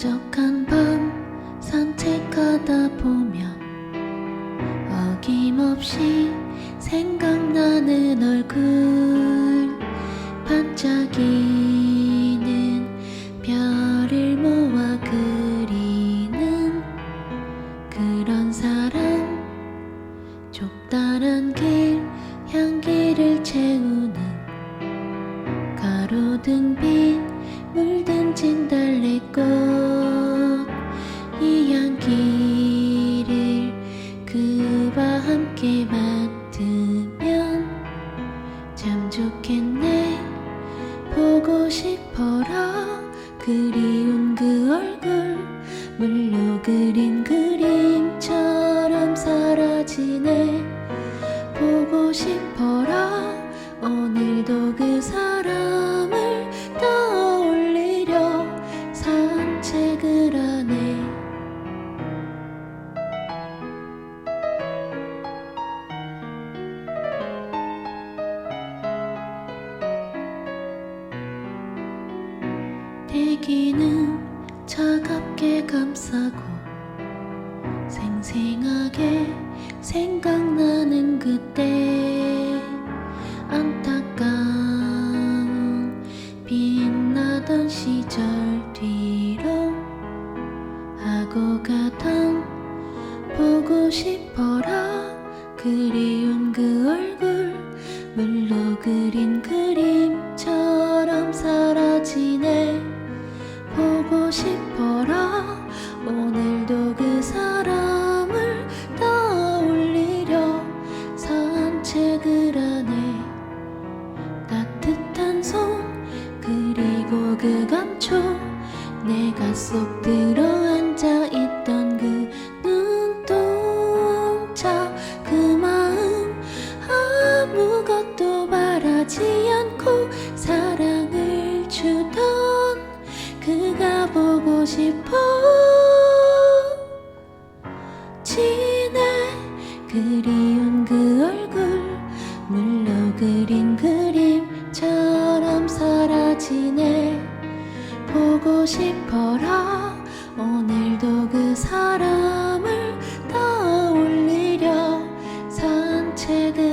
한적한 밤 산책하다 보면 어김없이 생각나는 얼굴. 반짝이는 별을 모아 그리는 그런 사람 좁다란 길 향기를 채우는 가로등빛 물든 진다 함께 맡으면 참 좋겠네. 보고 싶어라. 그리운 그 얼굴 물로 그린 그림처럼 사라지네. 보고 싶어라 대기는 차갑게 감싸고 생생하게 생각나는 그때 안타까운 빛나던 시절 뒤로 하고 가던 보고 싶어라 그리운 그 얼굴 물로 그린 그림 눈을 감춰 내가 쏙 들어앉아 있던 그 눈동자. 그 마음 아무것도 바라지 않고 사랑을 주던 그가 보고 싶어. 지내 그리운 그 얼굴 물로 그린 그림처럼 사라지네. gece